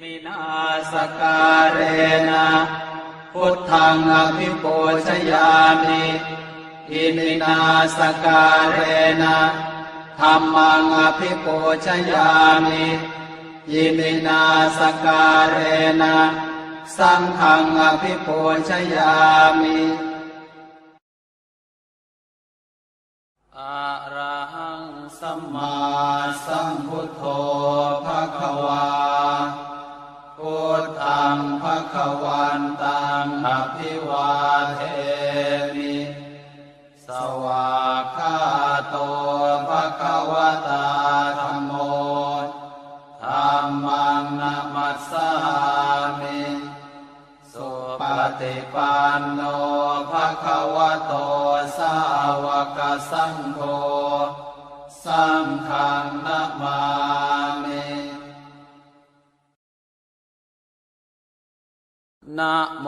มินาสการเรนะพุทธังอภิปูชยามิอิมินาสการเรนะธรรมังอภิปูชยามิอิมินาสการเรนะสังฆังอภิปูชยามิอะระหังสัมมาสัมพุทโธ งภะคะวันตังอภิวาเทมิสวากขาโตภะคะวตาธัมโมธัมมังนัมมัสสามิสุปฏิปันโนภะคะวะโตสาวกสังโฆสังฆนะมา นะโม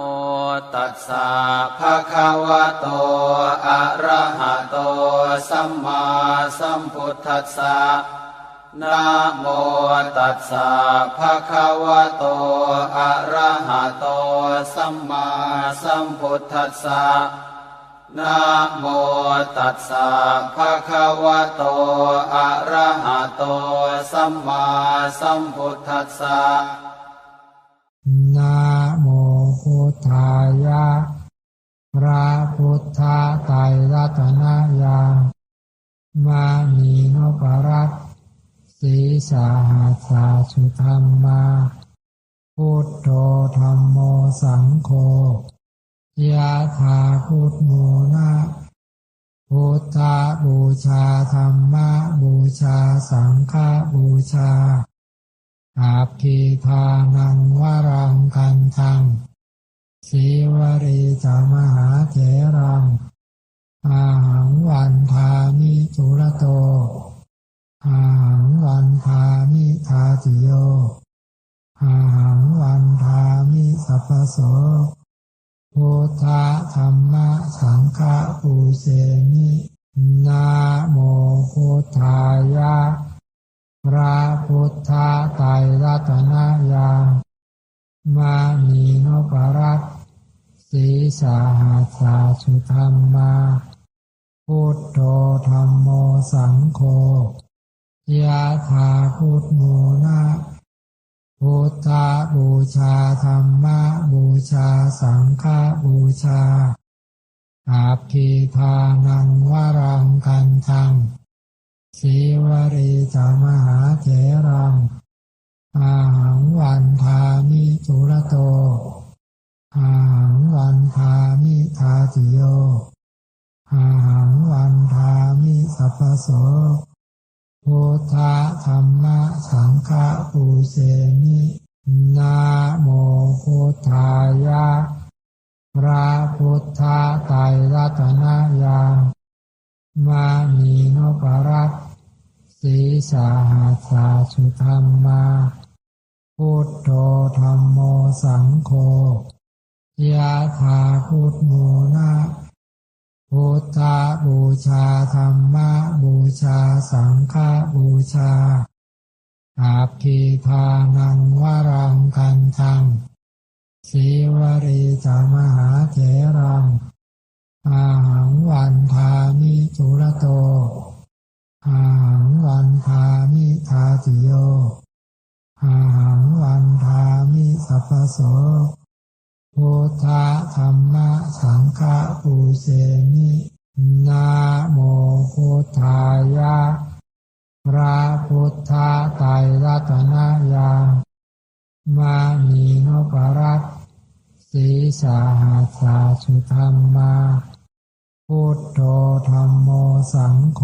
ตัสสะภะคะวะโต อะระหะโต สัมมาสัมพุทธัสสะนะโมตัสสะภะคะวะโต อะระหะโต สัมมาสัมพุทธัสสะนะโมตัสสะภะคะวะโต อะระหะโต สัมมาสัมพุทธัสสะนะโม ทายะพระพุทธไตรรัตนญาณมานีนปรัตสีสาหัสสาสุธรรมาพุทโธธรรมโมสังโฆยะถาพุทโมนะพุทธบูชาธรรมะบูชาสังฆบูชาอาภิทานังวรังกันทัง สีวรีจามหาเถรัง อาหังวันทามิจุระโต อาหังวันทามิทาติโย อาหังวันทามิสัพพโสพุทธธรรมะสังฆะปูเสมินะโมพุทธายะพระพุทธไตรรัตนญาณมานีนปรัต สีสาหัสาสุธรรมาพุทโธธรรมโมสังโฆยะถาพุทโมนะพุทธบูชาธรรมบูชาสังฆบูชาอาภิทานังวรังกันทังสีวรีจามหาเถรัง อาหังวันทามิจุรโตอา ติโยอาหังวันทามิสัพพโสโพุทธรรมะสังฆะปูเสมินะโมพุทธายะพระพุทธไตรรัตนญาณมานีนปรัตสีสาหัสสาสุธรรมา พุทโธธรรมโมสังโฆ ยะถาพุทโมนะพุทธบูชาธรรมบูชาสังฆบูชาอาภิทานังวรังกันทังสีวรีจามหาเถรัง อาหังวันทามิจุระโต อาหังวันทามิทาติโย อาหังวันทามิสัพพโส พุทธธรรมะสังฆปูเสมินะโมพุทธายะพระพุทธไตรรัตนญาณมานีนปรัตสีสาหัสาสุธรรมา พุทโธธรรมโมสังโฆ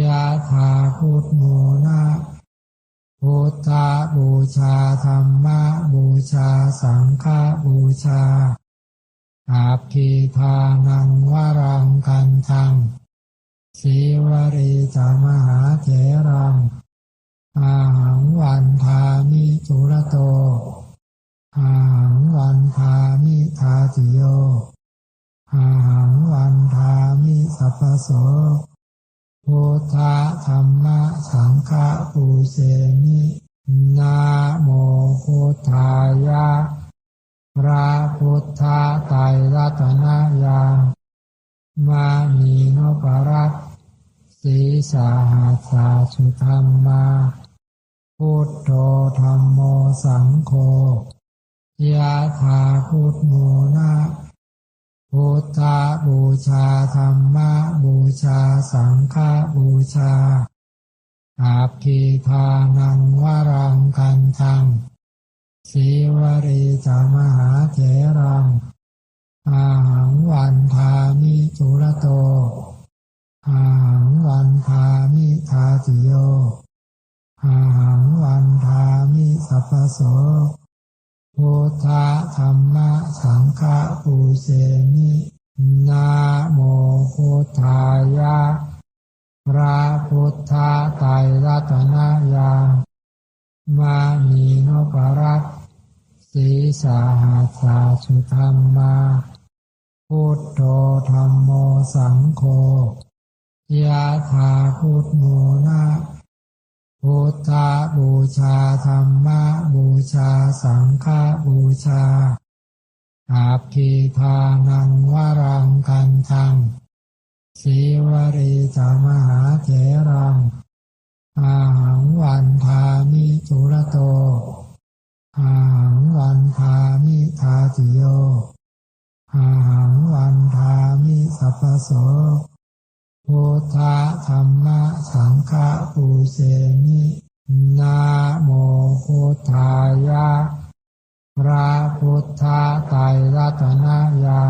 ยะถาพุทโมนะ พุทธบูชาธรรมบูชาสังฆบูชาอาภิทานังวรังกันทังสีวรีจามหาเถรัง อาหังวันทามิจุระโต อาหังวันทามิทาติโย อาหังวันทามิสัพพโส พุทธธรรมะสังฆปูเสมินะโมพุทธายะพระพุทธไตรรัตนญาณมานีนพรัตสีสาหัสาสุธรรมาพุทโธธรรมโมสังโฆยะถาพุทโมนะ พุทธบูชาธรรมบูชาสังฆบูชาอาภิทานังวรังคันทังสีวรีจามหาเถรัง อาหังวันทามิจุระโต อาหังวันทามิทาติโย อาหังวันทามิสัพพโส พุทธธรรมสังฆปูเสมินะโมพุทธายะพระพุทธไตรรัตนญาณมานีนพรัตสีสาหัสสาสุธรรมาพุทโธธรรมโมสังโฆยะถาพุทโมนะ พุทธบูชาธรรมบูชาสังฆบูชาอาภิทานังวรังคันทังสีวรีจามหาเถรัง อาหังวันทามิจุระโต อาหังวันทามิทาติโย อาหังวันทามิสัพพโส พุทธธรรมสังฆปูเสมินะโมพุทธายะพระพุทธไตรรัตนญา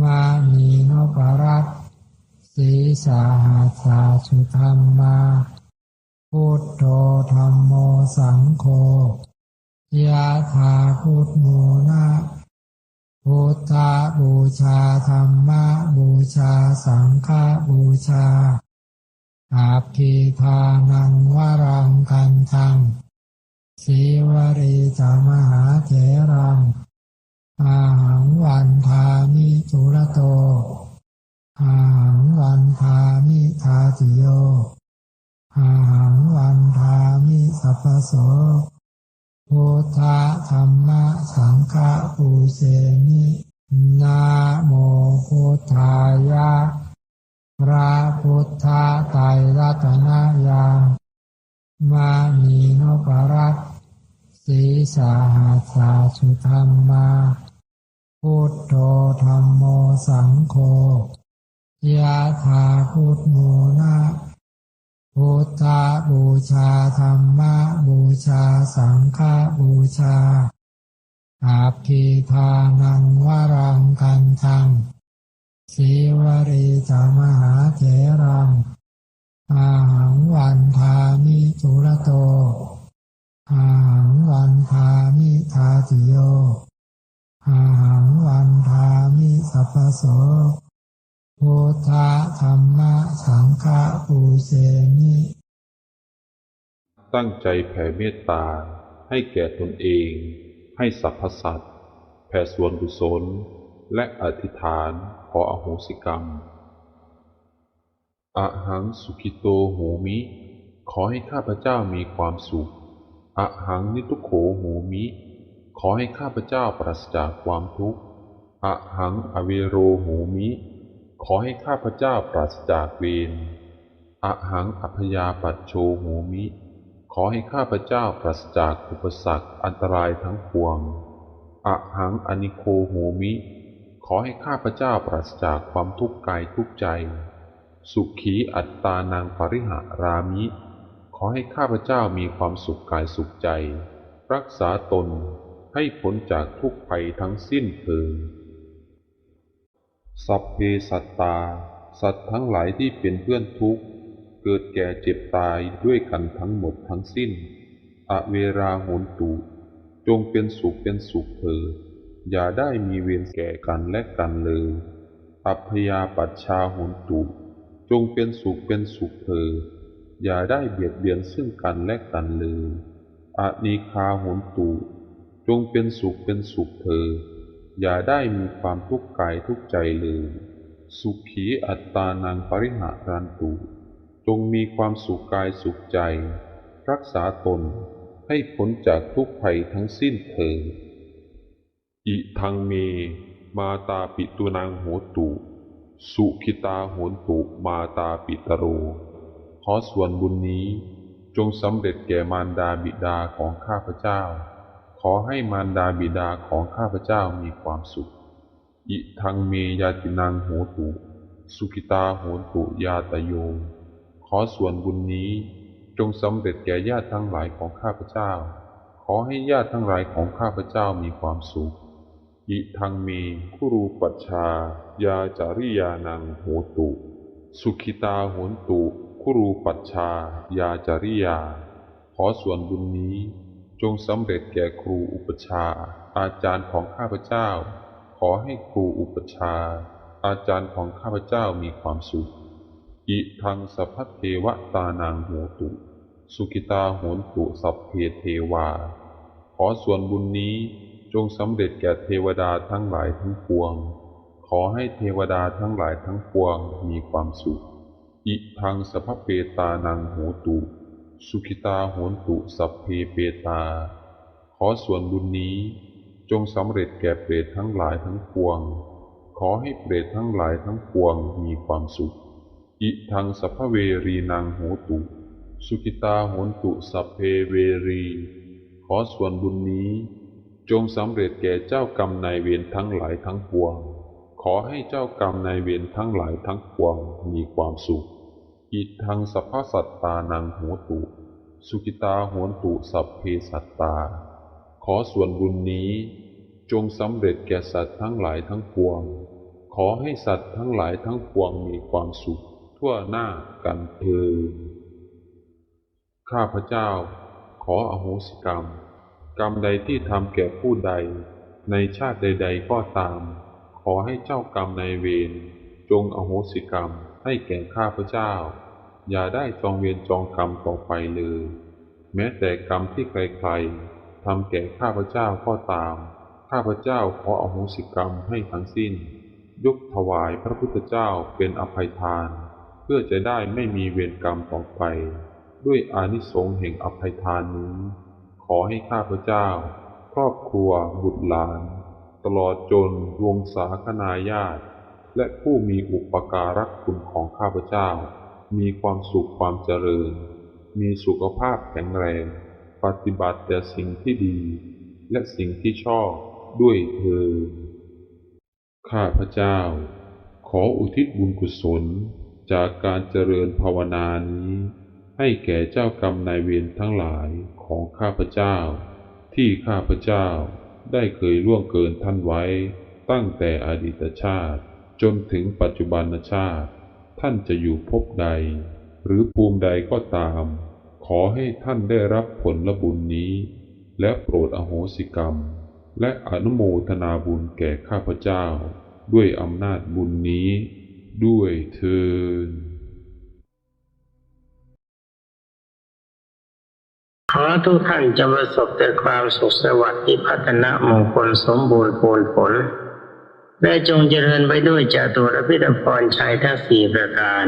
มานีนพรัตน์สีสาหัสาสุธรรมาพุทโธธรรมโมสังโฆยะถาพุทโมนะพุทธบูชาธรรมบู ชาสังฆบูชาอาภิทานังวรังคันทังสีวรีจามหาเถรัง อาหังวันทามิจุระโต อาหังวันทามิทาติโย อาหังวันทามิสัพพโสพุทธธรรมสังฆปูเสมินะโม พุทธายะพระพุทธไตรรัตนญามานีนพรัตสีสาหัสสาสุธรรมาพุทโธธรรมโมสังโฆยะถาพุทโมนะพุทธบูชาธรรมบูชาสังฆบูชาอาภิทานังวรังคันทัง สีวรีจามหาเถรัง อาหังวันทามิจุระโต อาหังวันทามิทาติโย อาหังวันทามิสัพพโสพุทธธรรมะสังฆปูเสมิตั้งใจแผ่เมตตาให้แก่ตนเอง ให้สรรพสัตว์แผ่ส่วนกุศลและอธิษฐาน ขออโหสิกรรมอะหังสุขิโตโหมิ ขอให้ข้าพเจ้ามีความสุขอะหังนิทุโขโหมิ ขอให้ข้าพเจ้าปราศจากความทุกข์อะหังอเวโรโหมิ ขอให้ข้าพเจ้าปราศจากเวรอะหังอัพยาปัจโชโหมิ ขอให้ข้าพเจ้าปราศจากอุปสรรคอันตรายทั้งปวงอะหังอนิโคโหมิ ขอให้ข้าพเจ้าปราศจากความทุกข์กายทุกใจ สุขีอัตตานังปริหารามิ ขอให้ข้าพเจ้ามีความสุขกายสุขใจ รักษาตนให้พ้นจากทุกภัยทั้งสิ้นเถิดสัพเพสัตตา สัตว์ทั้งหลายที่เป็นเพื่อนทุกข์ เกิดแก่เจ็บตายด้วยกันทั้งหมดทั้งสิ้น อเวราโหนตุ จงเป็นสุขเป็นสุขเถิด อย่าได้มีเวรแก่กันและกันเลย อัพยาปัชชาโหนตุ จงเป็นสุขเป็นสุขเถิดอย่าได้เบียดเบียนซึ่งกันและกันเลยอนิคาโหนตุ จงเป็นสุขเป็นสุขเถิดอย่าได้มีความทุกข์กายทุกใจเลย สุขีอัตตานังปริหารันตุ จงมีความสุขกายสุขใจ รักษาตนให้พ้นจากทุกภัยทั้งสิ้นเถิด อิทังเม มาตาปิตุนังโหตุ สุขิตาโหตุมาตาปิตโร ขอส่วนบุญนี้จงสำเร็จแก่มารดาบิดาของข้าพเจ้า ขอให้มารดาบิดาของข้าพเจ้ามีความสุข อิทังเมยาตินังโหตุ สุขิตาโหตุยาตโย ขอส่วนบุญนี้จงสำเร็จแก่ญาติทั้งหลายของข้าพเจ้า ขอให้ญาติทั้งหลายของข้าพเจ้ามีความสุข อิทังเมคุรูปัชชายาจาริยานังโหตุ สุขิตาโหนตุคุรูปัชชายาจาริยา ขอส่วนบุญนี้จงสำเร็จแก่ครูอุปชา อาจารย์ของข้าพเจ้า ขอให้ครูอุปชา อาจารย์ของข้าพเจ้ามีความสุข อิทังสัพพเทวตานังโหตุ สุกิตาโหนตุสัพเพเทวา ขอส่วนบุญนี้ จงสำเร็จแก่เทวดาทั้งหลายทั้งปวง ขอให้เทวดาทั้งหลายทั้งปวงมีความสุข อิทังสัพเปตานังโหตุ สุขิตาโหนตุสัพเพเปตา ขอส่วนบุญนี้จงสำเร็จแก่เปรตทั้งหลายทั้งปวง ขอให้เปรตทั้งหลายทั้งปวงมีความสุข อิทังสัพพเวรีนางโหตุ สุขิตาโหนตุสัพเพเวรี ขอส่วนบุญนี้ จงสำเร็จแก่เจ้ากรรมนายเวรทั้งหลายทั้งปวง ขอให้เจ้ากรรมนายเวรทั้งหลายทั้งปวงมีความสุข อิทังสัพพสัตตานังโหตุ สุขิตาโหนตุสัพเพสัตตา ขอส่วนบุญนี้ จงสำเร็จแก่สัตว์ทั้งหลายทั้งปวง ขอให้สัตว์ทั้งหลายทั้งปวงมีความสุข ทั่วหน้ากันเถิดข้าพเจ้า ขออโหสิกรรม กรรมใดที่ทำแก่ผู้ใด ในชาติใด ๆ ก็ตาม ขอให้เจ้ากรรมนายเวรจงอโหสิกรรมให้แก่ข้าพเจ้า อย่าได้จองเวรจองกรรมต่อไปเลย แม้แต่กรรมที่ใครๆทำแก่ข้าพเจ้าก็ตาม ข้าพเจ้าขออโหสิกรรมให้ทั้งสิ้น ยกถวายพระพุทธเจ้าเป็นอภัยทาน เพื่อจะได้ไม่มีเวรกรรมต่อไป ด้วยอานิสงส์แห่งอภัยทานนี้ ขอให้ข้าพเจ้า ครอบครัวบุตรหลาน ตลอดจนวงศาคณาญาติ และผู้มีอุปการะคุณของข้าพเจ้า มีความสุขความเจริญ มีสุขภาพแข็งแรง ปฏิบัติแต่สิ่งที่ดี และสิ่งที่ชอบด้วยเธอ ข้าพเจ้า ขออุทิศบุญกุศลจากการเจริญภาวนานี้ ให้แก่เจ้ากรรมนายเวรทั้งหลายของข้าพเจ้า ที่ข้าพเจ้าได้เคยล่วงเกินท่านไว้ ตั้งแต่อดีตชาติ จนถึงปัจจุบันชาติ ท่านจะอยู่ภพใด หรือภูมิใดก็ตาม ขอให้ท่านได้รับผลลบุญนี้ และโปรดอโหสิกรรม และอนุโมทนาบุญแก่ข้าพเจ้า ด้วยอำนาจบุญนี้ ด้วยเทิน ขอทุกท่านจะประสบแต่ความสุขสวัสดิ์ที่พัฒนามงคลสมบูรณ์ผลผล และจงเจริญไปด้วยจาตุรพิธพรชัยทั้งสี่ประการ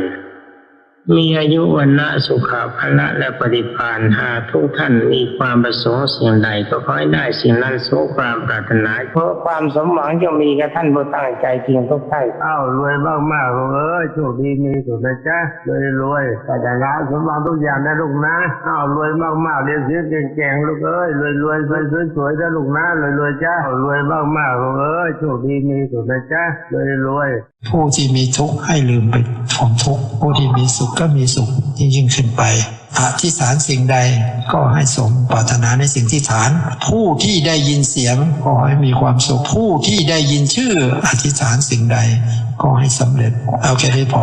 มีอายุวันนะสุขภาละและปฏิภาณหากทุกท่านมีความประสงค์สิ่งใดก็ขอให้ได้สิ่งนั้นสมความปรารถนาเพราะความสมหวังจะมีกับท่านผู้ตั้งใจจริงทุกท่านอ้าวรวยมากมากๆเอ้ยโชคดีมีสุขนะจ๊ะรวยรวยแต่จะงานสมหวังทุกอย่างนะลูกนะอ้าวรวยมากมากๆเรียนเสียเก่งๆลูกเอ้ยรวยรวยสวยสวยๆนะลูกนะรวยรวยๆจ้ารวยมากมากๆเอ้ยโชคดีมีสุขนะจ๊ะรวยรวยๆผู้ที่มีทุกข์ให้ลืมไปความทุกข์ผู้ที่มีสุขก็มีสุขยิ่งยิ่งขึ้นไปอธิษฐานสิ่งใดก็ให้สมปรารถนาในสิ่งที่ฐาน ผู้ที่ได้ยินเสียงก็ให้มีความสุขผู้ที่ได้ยินชื่ออธิษฐานสิ่งใดก็ให้สำเร็จเอาแค่นี้พอ